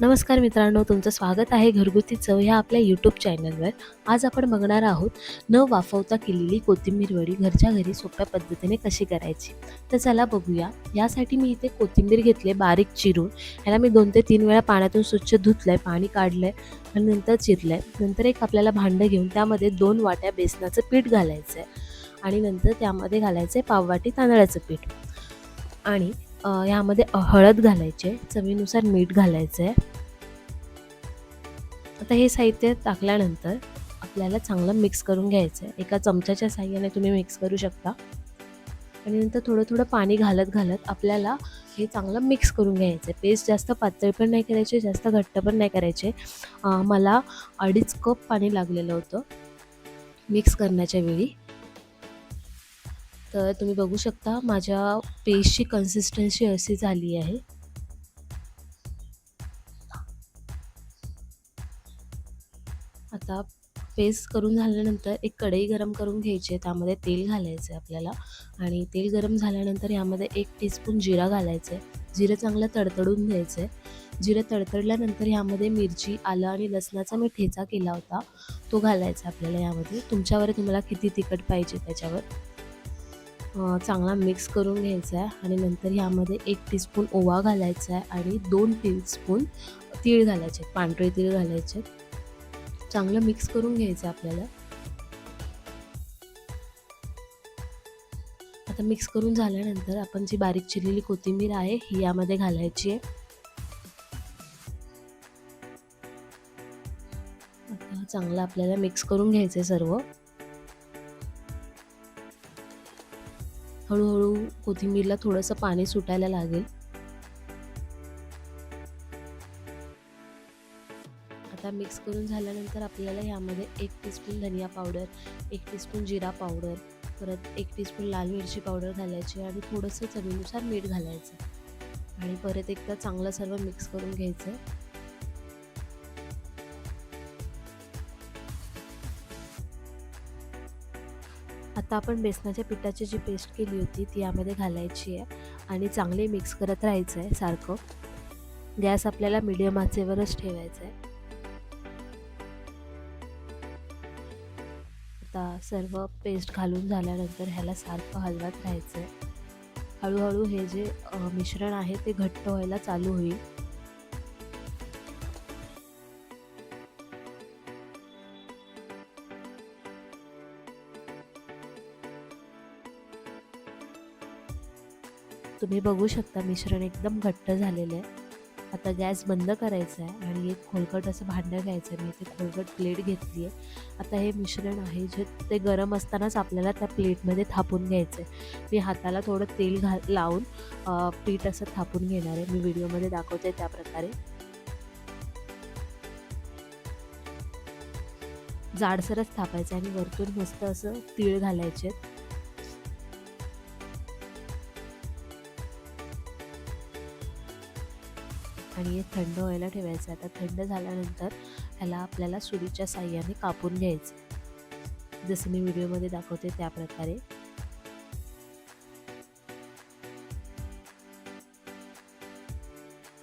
नमस्कार मित्रांनो तुमचं स्वागत आहे घरगुती चव ह्या आपल्या यूट्यूब चॅनलवर आज आपण बघणार आहोत न वाफवता केलेली कोथिंबीर वडी घरच्या घरी सोप्या पद्धतीने कशी करायची? तर चला बघूया. यासाठी मी इथे कोथिंबीर घेतले बारीक चिरून. ह्याला मी दोन ते तीन वेळा पाण्यातून स्वच्छ धुतलंय पाणी काढलंय आणि नंतर चिरलंय. नंतर एक आपल्याला भांडं घेऊन त्यामध्ये दोन वाट्या बेसनाचं पीठ घालायचं आहे आणि नंतर त्यामध्ये घालायचं आहे पाववाटी तांदळाचं पीठ. आणि यामध्ये ह्यामध्ये हळद घालायची आहे चवीनुसार मीठ घालायचं आहे आता हे साहित्य टाकल्यानंतर आपल्याला चांगलं मिक्स करून घ्यायचं आहे एका चमच्याच्या साह्याने तुम्ही मिक्स करू शकता. आणि नंतर थोडं थोडं पाणी घालत घालत आपल्याला हे चांगलं मिक्स करून घ्यायचं आहे पेस्ट जास्त पातळ पण नाही करायचे जास्त घट्ट पण नाही करायचे. मला अडीच कप पाणी लागलेलं होतं मिक्स करण्याच्या वेळी. तर तुम्ही बघू शकता माझ्या पेस्टची कन्सिस्टन्सी अशी झाली आहे. आता पेस्ट करून झाल्यानंतर एक कढई गरम करून घ्यायची आहे. त्यामध्ये तेल घालायचं आहे आपल्याला. आणि तेल गरम झाल्यानंतर यामध्ये एक टीस्पून जिरा घालायचं आहे जिरं चांगलं तडतडून घ्यायचं आहे जिरं तडतडल्यानंतर यामध्ये मिरची आलं आणि लसणाचा मी ठेचा केला होता. तो घालायचा आपल्याला यामध्ये. तुमच्यावर तुम्हाला किती तिखट पाहिजे त्याच्यावर. चांगला मिक्स करून घ्यायचा आहे आणि नंतर ह्यामध्ये एक टीस्पून ओवा घालायचा आहे आणि दोन टीस्पून तीळ घालायचे. आहेत, पांढरे तीळ घालायचे. आहेत. चांगलं मिक्स करून घ्यायचं आहे आपल्याला. आता मिक्स करून झाल्यानंतर आपण जी बारीक चिरलेली कोथिंबीर आहे ही यामध्ये घालायची आहे. आता चांगलं आपल्याला मिक्स करून घ्यायचं आहे सर्व. हळूहळू कोथिंबीरला थोडंसं पाणी सुटायला लागेल. आता मिक्स करून झाल्यानंतर आपल्याला ह्यामध्ये एक टीस्पून धनिया पावडर एक टीस्पून जिरा पावडर परत एक टीस्पून लाल मिरची पावडर घालायची आणि थोडंसं चवीनुसार मीठ घालायचं. आणि परत एकदा चांगलं सर्व मिक्स करून घ्यायचं. आता आपण बेसनाच्या पिठाची जी पेस्ट केली होती ती यामध्ये घालायची आहे आणि चांगले मिक्स करत राहायचं आहे सारखं. गॅस आपल्याला मीडियम आचेवरच ठेवायचा आहे. आता सर्व पेस्ट घालून झाल्यानंतर ह्याला सारखं हलवत राहायचं आहे हळूहळू हे जे मिश्रण आहे ते घट्ट व्हायला चालू होईल. तुम्ही बघू शकता मिश्रण एकदम घट्ट झालेलं आहे. आता गॅस बंद करायचा आहे आणि एक खोलकट असं भांडं घ्यायचं आहे. मी इथे खोलकट प्लेट घेतली आहे. आता हे मिश्रण आहे जे ते गरम असतानाच आपल्याला त्या प्लेटमध्ये थापून घ्यायचं आहे. मी हाताला थोडं तेल घा लावून पीठ असं थापून घेणार आहे. मी व्हिडिओमध्ये दाखवते त्या प्रकारे. जाडसरच थापायचं आणि वरतून मस्त असं तीळ घालायचे आणि हे थंड व्हायला ठेवायचं आता थंड झाल्यानंतर ह्याला आपल्याला सुरीच्या साह्याने कापून घ्यायचं जसं मी व्हिडिओमध्ये दाखवते त्या प्रकारे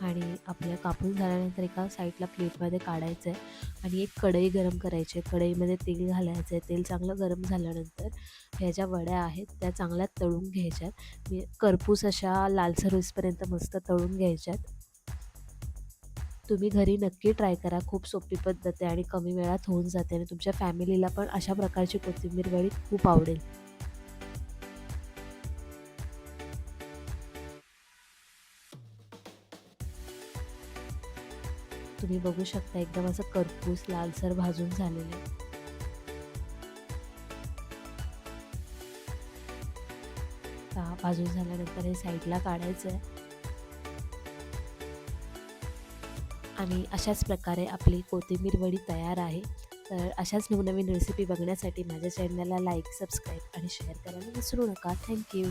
आणि आपल्या कापून झाल्यानंतर एका साईडला प्लेटमध्ये काढायचं आहे. आणि एक कढई गरम करायची आहे. कढईमध्ये तेल घालायचं आहे. तेल चांगलं गरम झाल्यानंतर ह्या ज्या वड्या आहेत त्या चांगल्या तळून घ्यायच्यात मी करपूस अशा लालसर होईपर्यंत मस्त तळून घ्यायच्यात तुम्ही घरी नक्की ट्राय करा. खूप सोपी पद्धत आहे आणि कमी वेळात होऊन जाते आणि तुमच्या फॅमिलीला पण अशा प्रकारची कोथिंबीर वडी खूप आवडेल. तुम्ही बघू शकता एकदम असं करपूस लालसर भाजून झालेले भाजून झाल्यानंतर हे साईडला काढायचं आहे आणि अशाच प्रकारे आपली कोथिंबीर वडी तयार आहे. तर अशाच नवनवीन रेसिपी बघण्यासाठी माझ्या चॅनलला लाईक सबस्क्राईब आणि शेअर करायला विसरू नका. थँक्यू